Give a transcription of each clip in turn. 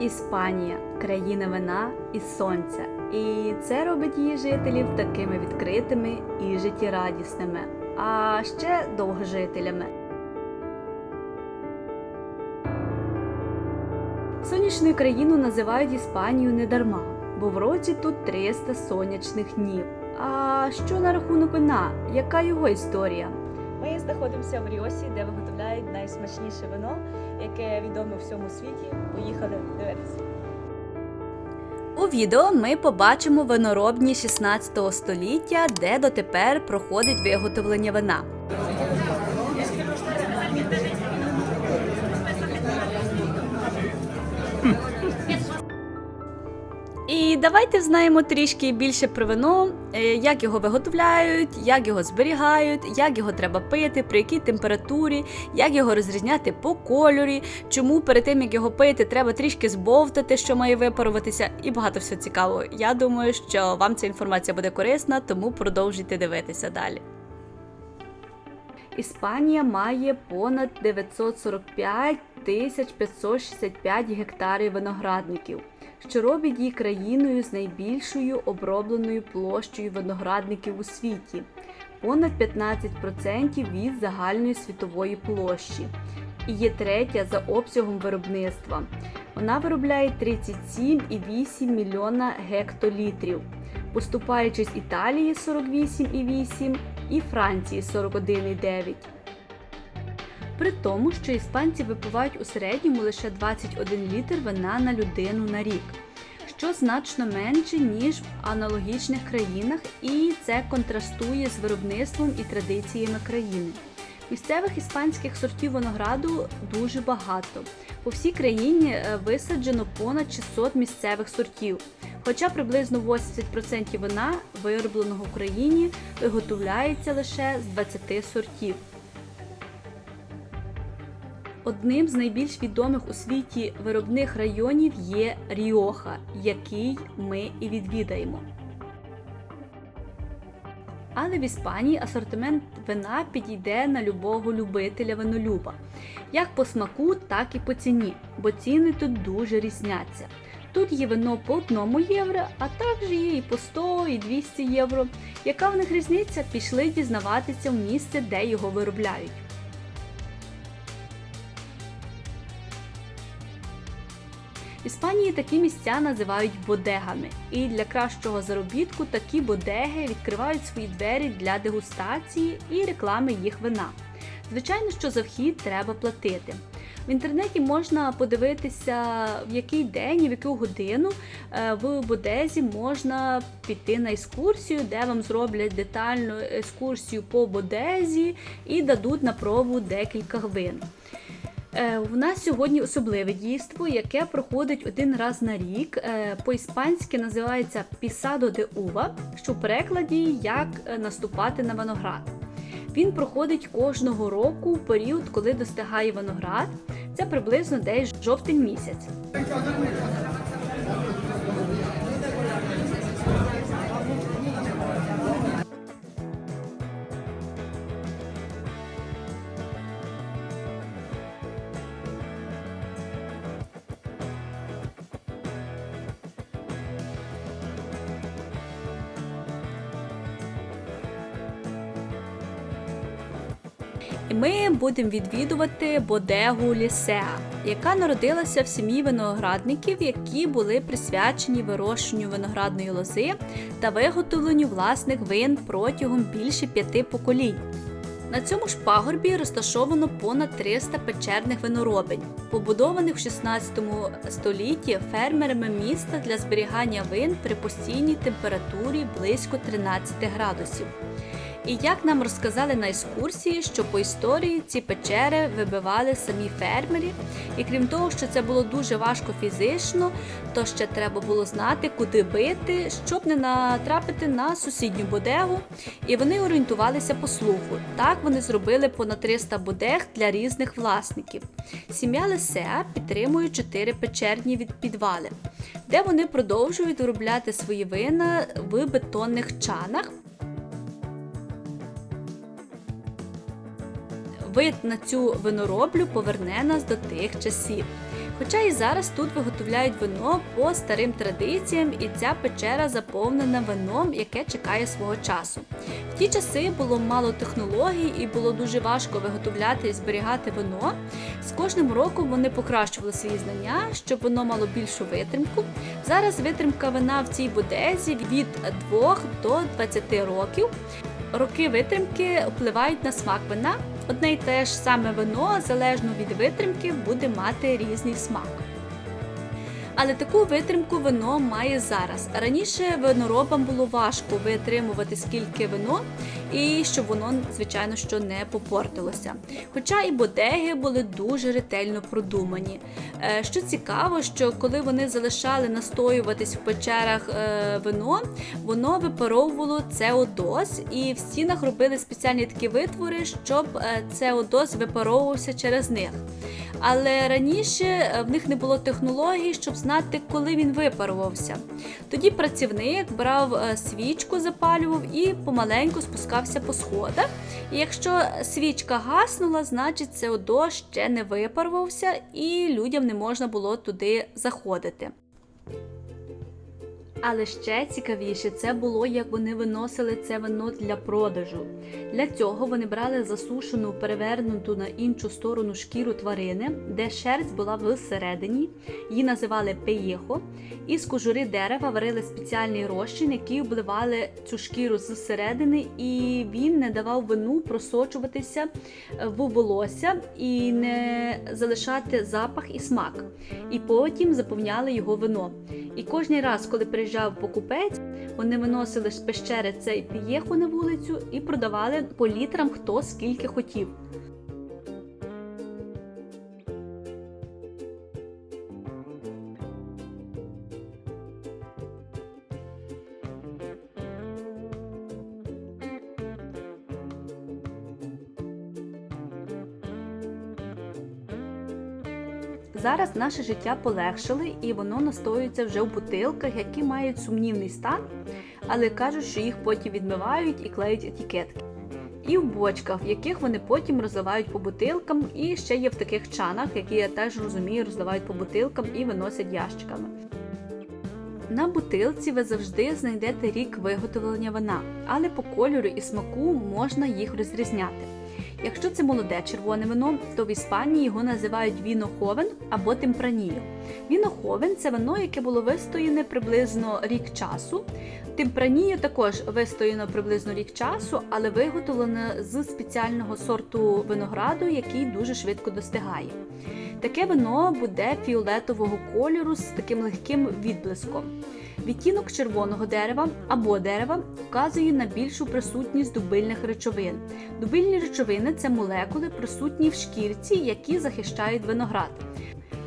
Іспанія країна вина і сонця. І це робить її жителів такими відкритими і життєрадісними, а ще довгожителями. Сонячною країну називають Іспанію недарма, бо в році тут 300 сонячних днів. А що на рахунок вина? Яка його історія? Ми знаходимося в Ріосі, де виготовляють найсмачніше вино, яке відоме всьому світі. Поїхали дивитися. У відео ми побачимо виноробні 16 століття, де дотепер проходить виготовлення вина. Давайте знаємо трішки більше про вино, е, як його виготовляють, як його зберігають, як його треба пити, при якій температурі, як його розрізняти по кольорі, чому перед тим як його пити, треба трішки збовтати, що має випаруватися, і багато всього цікавого. Я думаю, що вам ця інформація буде корисна, тому продовжуйте дивитися далі. Іспанія має понад 945 тисяч 565 гектарів виноградників, що робить її країною з найбільшою обробленою площею виноградників у світі, понад 15% від загальної світової площі, і є третя за обсягом виробництва. Вона виробляє 37,8 мільйона гектолітрів, поступаючи з Італії 48,8 і Франції 41,9. При тому, що іспанці випивають у середньому лише 21 літр вина на людину на рік, що значно менше, ніж в аналогічних країнах, і це контрастує з виробництвом і традиціями країни. Місцевих іспанських сортів винограду дуже багато. По всій країні е, висаджено понад 600 місцевих сортів, хоча приблизно 80% вина, виробленого в країні, виготовляється лише з 20 сортів. Одним з найбільш відомих у світі виробних районів є Ріоха, який ми і відвідаємо. Але в Іспанії асортимент вина підійде на любого любителя винолюба, як по смаку, так і по ціні, бо ціни тут дуже різняться. Тут є вино по 1 євро, а також є і по 100, і 200 євро. Яка в них різниця? Пішли дізнаватися в місце, де його виробляють. В Іспанії такі місця називають бодегами, і для кращого заробітку такі бодеги відкривають свої двері для дегустації і реклами їх вина. Звичайно, що за вхід треба платити. В інтернеті можна подивитися, в який день і в яку годину е, в Бодезі можна піти на екскурсію, де вам зроблять детальну екскурсію по Бодезі і дадуть на пробу декілька вин. Е, У нас сьогодні особливе дійство, яке проходить один раз на рік. Е, По-іспанськи називається Пісадо де Ува, що в перекладі як е, наступати на виноград. Він проходить кожного року в період, коли достигає виноград. Це приблизно десь жовтень місяць. І ми будемо відвідувати бодегу Лісеа, яка народилася в сім'ї виноградників, які були присвячені вирощенню виноградної лози та виготовленню власних вин протягом більше п'яти поколінь. На цьому ж пагорбі розташовано понад 300 печерних виноробень, побудованих в 16 столітті фермерами міста для зберігання вин при постійній температурі близько 13 градусів. І як нам розказали на екскурсії, що по історії ці печери вибивали самі фермери, і крім того, що це було дуже важко фізично, то ще треба було знати, куди бити, щоб не натрапити на сусідню бодегу. І вони орієнтувалися по слуху. Так вони зробили понад 300 бодег для різних власників. Сім'я Лесеа підтримує 4 печерні від підвали, де вони продовжують виробляти свої вина в бетонних чанах. Вид на цю винороблю поверне нас до тих часів. Хоча і зараз тут виготовляють вино по старим традиціям, і ця печера заповнена вином, яке чекає свого часу. В ті часи було мало технологій і було дуже важко виготовляти і зберігати вино. З кожним роком вони покращували свої знання, щоб воно мало більшу витримку. Зараз витримка вина в цій бодезі від 2 до 20 років. Роки витримки впливають на смак вина. Одне й те ж саме вино, залежно від витримки, буде мати різний смак. Але таку витримку вино має зараз. Раніше виноробам було важко витримувати скільки вино, і щоб воно, звичайно, що не попортилося. Хоча і бодеги були дуже ретельно продумані. Е, Що цікаво, що коли вони залишали настоюватись в печерах е, вино, воно випаровувало СО2, і в стінах робили спеціальні такі витвори, щоб е, СО2 випаровувався через них. Але раніше е, в них не було технологій, щоб знати, коли він випарувався. Тоді працівник брав е, свічку, запалював і помаленьку спускався по сходах. І якщо свічка гаснула, значить СО2 ще не випарвався і людям не можна було туди заходити. Але ще цікавіше це було, як вони виносили це вино для продажу. Для цього вони брали засушену, перевернуту на іншу сторону шкіру тварини, де шерсть була всередині, її називали пеєхо, і з кожури дерева варили спеціальний розчин, який обливали цю шкіру зсередини, і він не давав вину просочуватися в волосся і не залишати запах і смак. І потім заповняли його вино. І кожний раз, коли приїжджав покупець, вони виносили з пещери цей пієху на вулицю і продавали по літрам хто скільки хотів. Зараз наше життя полегшили і воно настоюється вже в бутилках, які мають сумнівний стан, але кажуть, що їх потім відмивають і клеють етикетки. І в бочках, в яких вони потім розливають по бутилкам, і ще є в таких чанах, які я теж розумію, розливають по бутилкам і виносять ящиками. На бутилці ви завжди знайдете рік виготовлення вина, але по кольору і смаку можна їх розрізняти. Якщо це молоде червоне вино, то в Іспанії його називають віно ховен або темпраніо. Віно ховен це вино, яке було вистояне приблизно рік часу. Темпраніо також вистояно приблизно рік часу, але виготовлене з спеціального сорту винограду, який дуже швидко достигає. Таке вино буде фіолетового кольору з таким легким відблиском. Відтінок червоного дерева або дерева вказує на більшу присутність дубильних речовин. Дубильні речовини це молекули, присутні в шкірці, які захищають виноград.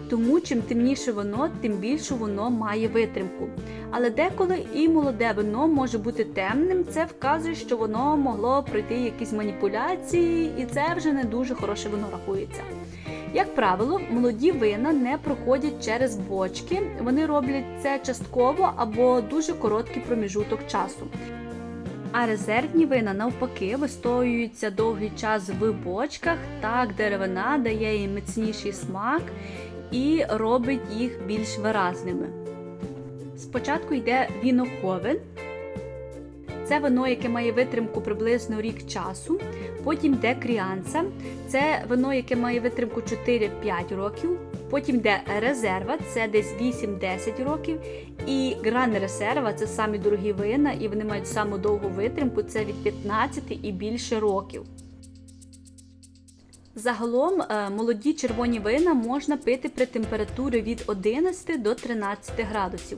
Тому чим темніше воно, тим більше воно має витримку. Але деколи і молоде вино може бути темним, це вказує, що воно могло пройти якісь маніпуляції, і це вже не дуже хороше вино рахується. Як правило, молоді вина не проходять через бочки, вони роблять це частково або дуже короткий проміжуток часу. А резервні вина навпаки вистоюються довгий час в бочках, так деревина дає їм міцніший смак і робить їх більш виразними. Спочатку йде віноховен. Це вино, яке має витримку приблизно рік часу. Потім йде кріанса, це вино, яке має витримку 4-5 років. Потім йде резерва, це десь 8-10 років. І гран резерва це самі дорогі вина, і вони мають саму довгу витримку, це від 15 і більше років. Загалом е, молоді червоні вина можна пити при температурі від 11 до 13 градусів,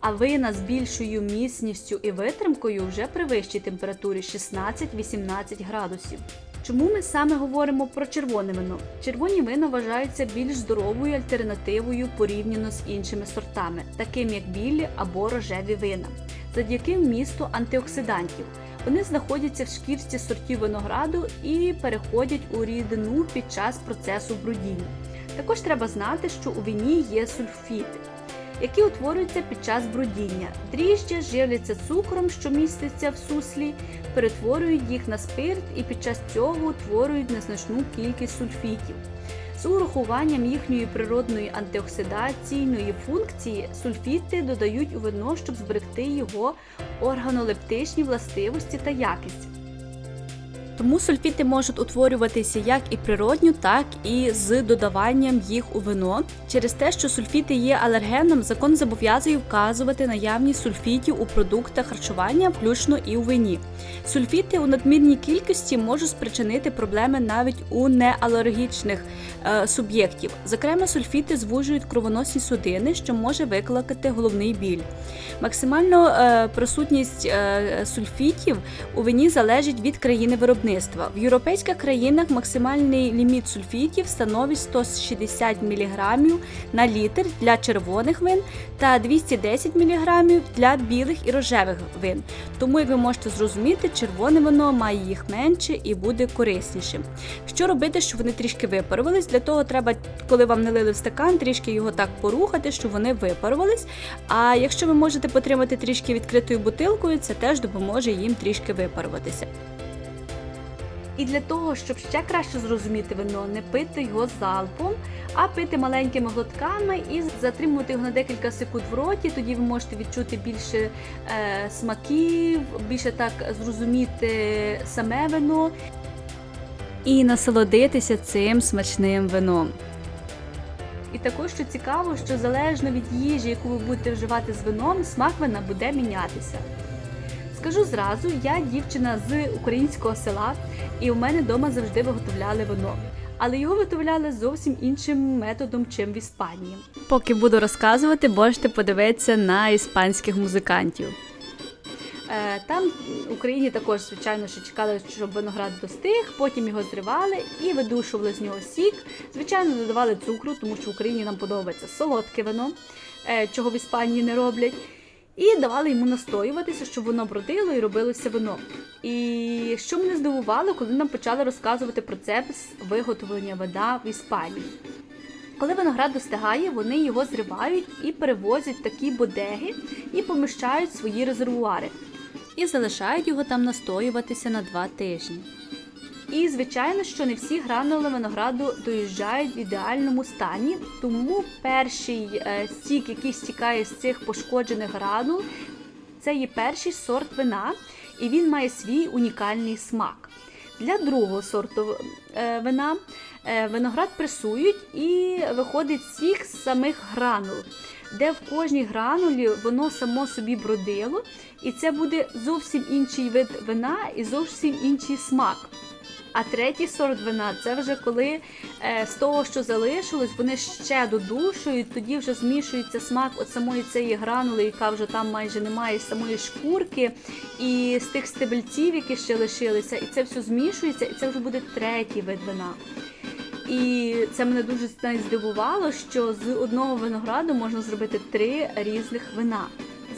а вина з більшою міцністю і витримкою вже при вищій температурі 16-18 градусів. Чому ми саме говоримо про червоне вино? Червоні вина вважаються більш здоровою альтернативою порівняно з іншими сортами, таким як білі або рожеві вина, завдяки вмісту антиоксидантів. Вони знаходяться в шкірці сортів винограду і переходять у рідину під час процесу брудіння. Також треба знати, що у вині є сульфіти. які утворюються під час брудіння. Дріжджі живляться цукром, що міститься в суслі, перетворюють їх на спирт і під час цього утворюють незначну кількість сульфітів. З урахуванням їхньої природної антиоксидаційної функції сульфіти додають у вино, щоб зберегти його органолептичні властивості та якість. Тому сульфіти можуть утворюватися як і природньо, так і з додаванням їх у вино. Через те, що сульфіти є алергеном, закон зобов'язує вказувати наявність сульфітів у продуктах харчування, включно і у вині. Сульфіти у надмірній кількості можуть спричинити проблеми навіть у неалергічних е, суб'єктів. Зокрема, сульфіти звужують кровоносні судини, що може викликати головний біль. Максимально е, присутність е, сульфітів у вині залежить від країни виробництва. В європейських країнах максимальний ліміт сульфітів становить 160 мг на літр для червоних вин та 210 мг для білих і рожевих вин. Тому, як ви можете зрозуміти, червоне вино має їх менше і буде кориснішим. Що робити, щоб вони трішки випарувались? Для того треба, коли вам налили в стакан, трішки його так порухати, щоб вони випарувались. А якщо ви можете потримати трішки відкритою бутилкою, це теж допоможе їм трішки випаруватися. І для того, щоб ще краще зрозуміти вино, не пити його залпом, а пити маленькими глотками і затримувати його на декілька секунд в роті. Тоді ви можете відчути більше е, смаків, більше так зрозуміти саме вино і насолодитися цим смачним вином. І також що цікаво, що залежно від їжі, яку ви будете вживати з вином, смак вина буде мінятися. Скажу зразу, я дівчина з українського села, і у мене вдома завжди виготовляли вино. Але його виготовляли зовсім іншим методом, чим в Іспанії. Поки буду розказувати, можете подивитися на іспанських музикантів. Е, Там в Україні також, звичайно, що чекали, щоб виноград достиг, потім його зривали і видушували з нього сік. Звичайно, додавали цукру, тому що в Україні нам подобається солодке вино, е, чого в Іспанії не роблять. І давали йому настоюватися, щоб воно бродило і робилося вино. І що мене здивувало, коли нам почали розказувати процес виготовлення вина в Іспанії. Коли виноград достигає, вони його зривають і перевозять в такі бодеги і поміщають свої резервуари. І залишають його там настоюватися на два тижні. І, звичайно, що не всі гранули винограду доїжджають в ідеальному стані, тому перший е, сік, який стікає з цих пошкоджених гранул, це є перший сорт вина, і він має свій унікальний смак. Для другого сорту е, вина е, виноград пресують і виходить сік з самих гранул, де в кожній гранулі воно само собі бродило, і це буде зовсім інший вид вина і зовсім інший смак. А третій сорт вина це вже коли е, з того, що залишилось, вони ще додушують, тоді вже змішується смак от самої цієї гранули, яка вже там майже немає самої шкурки, і з тих стебельців, які ще лишилися, і це все змішується, і це вже буде третій вид вина. І це мене дуже здивувало, що з одного винограду можна зробити три різних вина.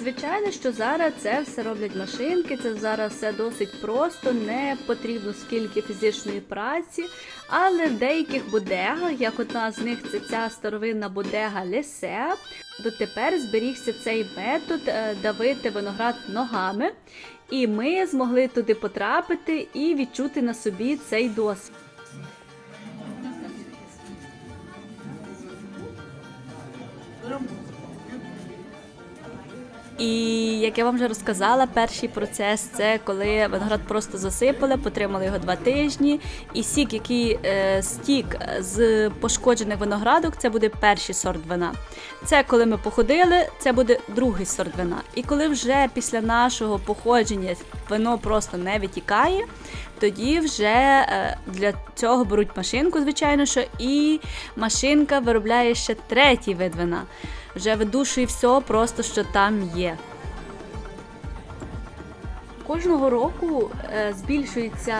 Звичайно, що зараз це все роблять машинки, це зараз все досить просто, не потрібно скільки фізичної праці, але в деяких бодегах, як одна з них це ця старовинна бодега Лесе, дотепер зберігся цей метод е, давити виноград ногами, і ми змогли туди потрапити і відчути на собі цей досвід. І як я вам вже розказала, перший процес це коли виноград просто засипали, потримали його два тижні. І сік, який е, стік з пошкоджених виноградок, це буде перший сорт вина. Це коли ми походили, це буде другий сорт вина. І коли вже після нашого походження вино просто не витікає, тоді вже е, для цього беруть машинку, звичайно, що і машинка виробляє ще третій вид вина. Вже видушує все, просто що там є. Кожного року е, збільшується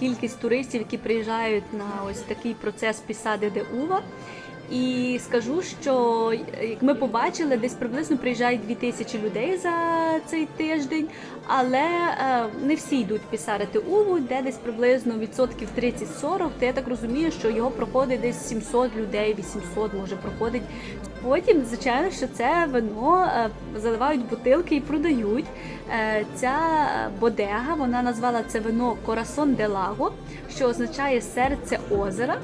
кількість туристів, які приїжджають на ось такий процес пісади де ува. І скажу, що як ми побачили, десь приблизно приїжджають 2000 людей за цей тиждень, але е, не всі йдуть пісарити Уву, де десь приблизно відсотків 30-40, то я так розумію, що його проходить десь 700 людей, 800 може проходить. Потім, звичайно, що це вино е, заливають бутилки і продають. Е, Ця бодега вона назвала це вино Корасон де Лаго, що означає серце озера.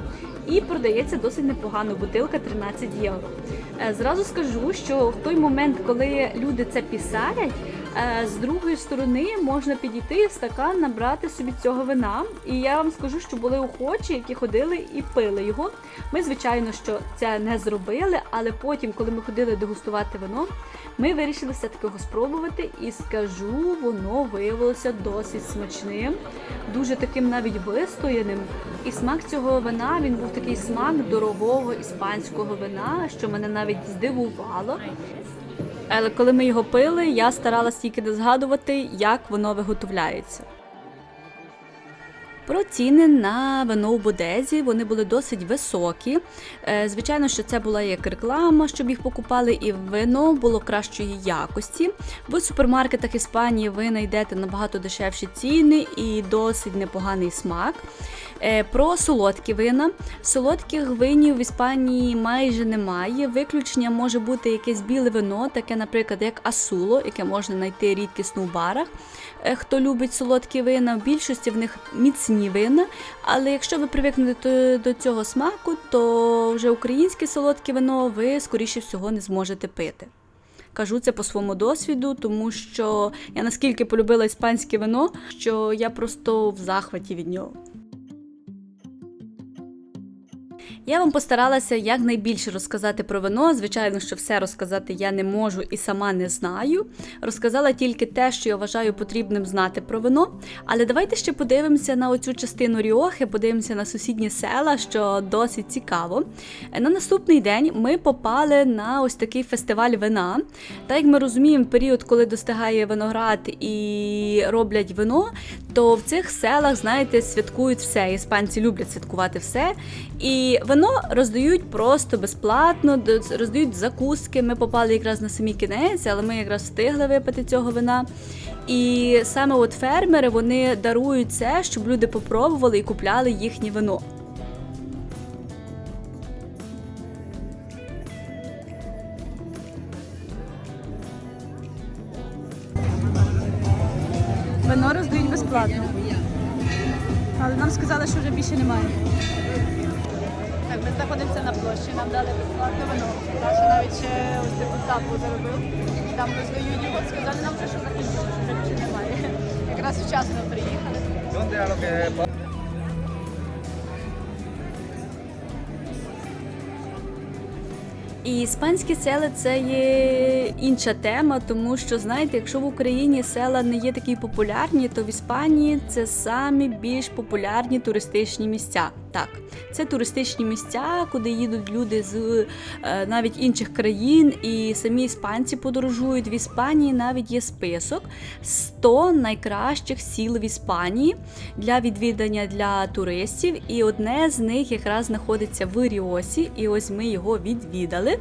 І продається досить непогано, бутилка 13 євро. Е, Зразу скажу, що в той момент, коли люди це пісарять, з другої сторони можна підійти в стакан, набрати собі цього вина. І я вам скажу, що були охочі, які ходили і пили його. Ми, звичайно, що це не зробили, але потім, коли ми ходили дегустувати вино, ми вирішили все-таки його спробувати. І скажу, воно виявилося досить смачним, дуже таким навіть вистояним. І смак цього вина він був такий смак дорогого іспанського вина, що мене навіть здивувало. Але коли ми його пили, я старалась тільки не згадувати, як воно виготовляється. Про ціни на вино у Бодезі вони були досить високі. Е, Звичайно, що це була як реклама, щоб їх покупали, і вино було кращої якості. В супермаркетах Іспанії ви знайдете набагато дешевші ціни і досить непоганий смак. Е, Про солодкі вина. Солодких винів в Іспанії майже немає. Виключення може бути якесь біле вино, таке, наприклад, як асуло, яке можна знайти рідкісно в барах. Е, Хто любить солодкі вина, в більшості в них міцні вина. Але якщо ви привикнете до цього смаку, то вже українське солодке вино ви, скоріше всього, не зможете пити. Кажу це по своєму досвіду, тому що я наскільки полюбила іспанське вино, що я просто в захваті від нього. Я вам постаралася якнайбільше розказати про вино. Звичайно, що все розказати я не можу і сама не знаю. Розказала тільки те, що я вважаю потрібним знати про вино. Але давайте ще подивимося на оцю частину Ріохи, подивимося на сусідні села, що досить цікаво. На наступний день ми попали на ось такий фестиваль вина. Так як ми розуміємо, період, коли достигає виноград і роблять вино, то в цих селах, знаєте, святкують все. Іспанці люблять святкувати все. І вино роздають просто безплатно, роздають закуски. Ми попали якраз на самий кінець, але ми якраз встигли випити цього вина. І саме от фермери вони дарують це, щоб люди попробували і купляли їхнє. Вино безплатно. Але нам сказали, що вже більше немає. Так, ми знаходимося на площі, нам дали безплатне вино. Наша навіть ще ось депутату заробив. Там роздають його, сказали нам, вже, що закінчили, що вже більше немає. Якраз вчасно приїхали. І іспанські села це є інша тема, тому що знаєте, якщо в Україні села не є такі популярні, то в Іспанії це самі більш популярні туристичні місця. Так, це туристичні місця, куди їдуть люди з е, навіть інших країн, і самі іспанці подорожують. В Іспанії навіть є список 100 найкращих сіл в Іспанії для відвідання для туристів. І одне з них якраз знаходиться в Ріосі, і ось ми його відвідали.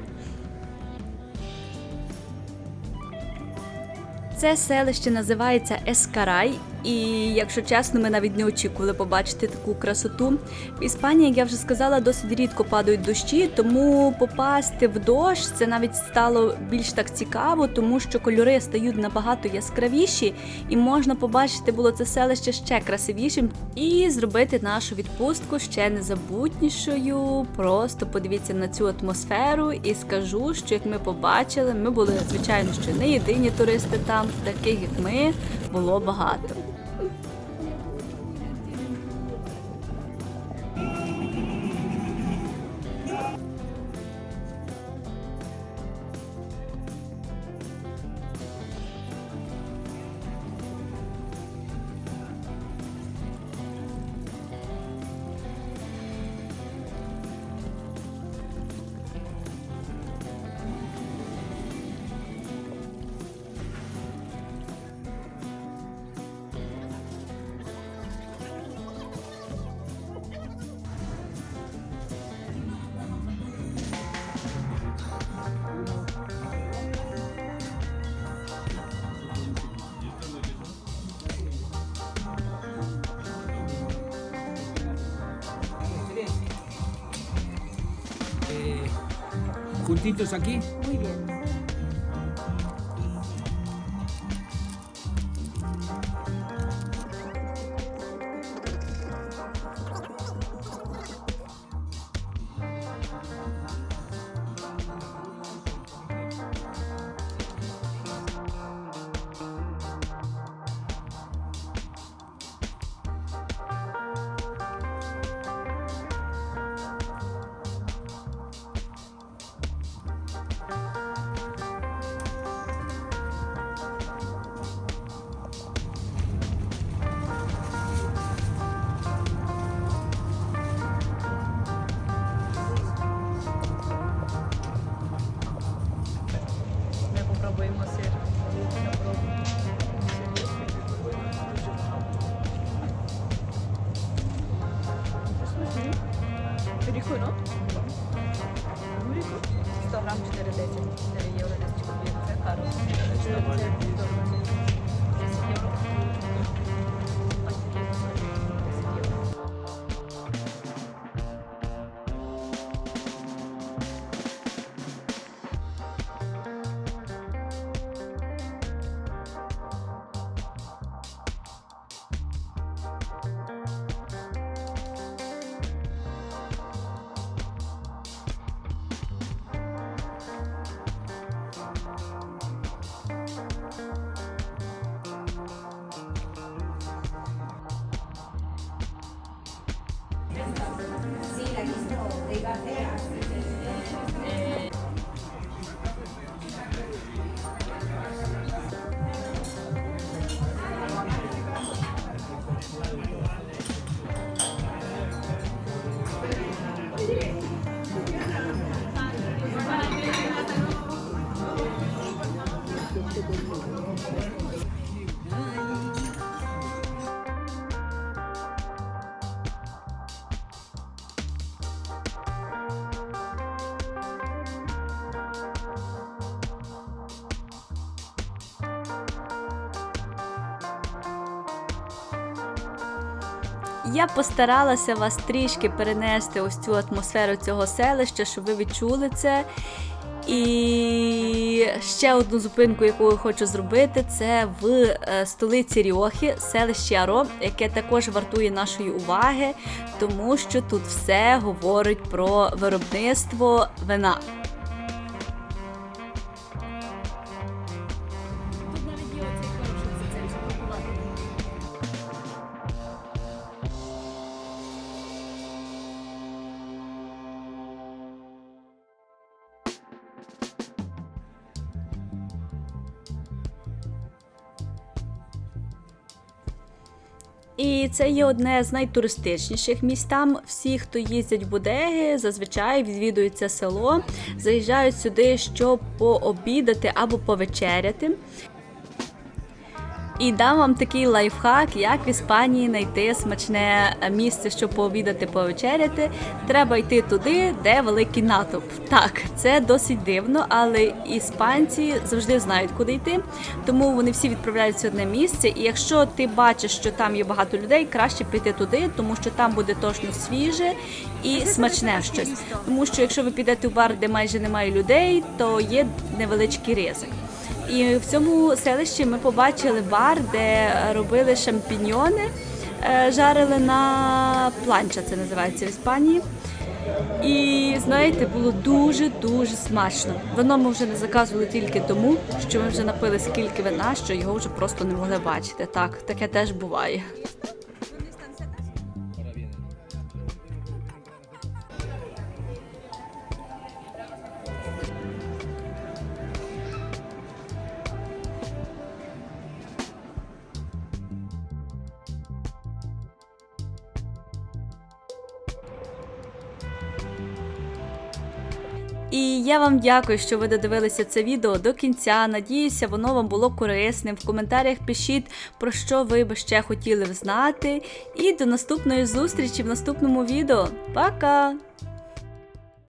Це селище називається Ескарай, і якщо чесно, ми навіть не очікували побачити таку красоту. В Іспанії, як я вже сказала, досить рідко падають дощі, тому попасти в дощ це навіть стало більш так цікаво, тому що кольори стають набагато яскравіші, і можна побачити було це селище ще красивішим і зробити нашу відпустку ще незабутнішою. Просто подивіться на цю атмосферу і скажу, що як ми побачили, ми були звичайно що не єдині туристи там, таких як ми було багато. huequitos aquí. Mykonos. Mykonos. Instagram 4D, 4 euro, 4 euro. Obrigada. Я постаралася вас трішки перенести ось цю атмосферу цього селища, щоб ви відчули це. І ще одну зупинку, яку я хочу зробити, це в е, столиці Ріохи, селище Аро, яке також вартує нашої уваги, тому що тут все говорить про виробництво вина. Це є одне з найтуристичніших місць. Всі, хто їздять в Будеги, зазвичай відвідується село, заїжджають сюди, щоб пообідати або повечеряти. І дам вам такий лайфхак, як в Іспанії знайти смачне місце, щоб пообідати, повечеряти. Треба йти туди, де великий натовп. Так, це досить дивно, але іспанці завжди знають, куди йти. Тому вони всі відправляються одне місце. І якщо ти бачиш, що там є багато людей, краще прийти туди, тому що там буде точно свіже і смачне щось. Тому що якщо ви підете в бар, де майже немає людей, то є невеличкий ризик. І в цьому селищі ми побачили бар, де робили шампіньйони, е, жарили на планча, це називається в Іспанії. І знаєте, було дуже дуже смачно. Вино ми вже не заказували тільки тому, що ми вже напили скільки вина, що його вже просто не могли бачити. Так, таке теж буває. Я вам дякую, що ви додивилися це відео до кінця. Надіюся, воно вам було корисним. В коментарях пишіть, про що ви би ще хотіли знати. І до наступної зустрічі в наступному відео. Пока!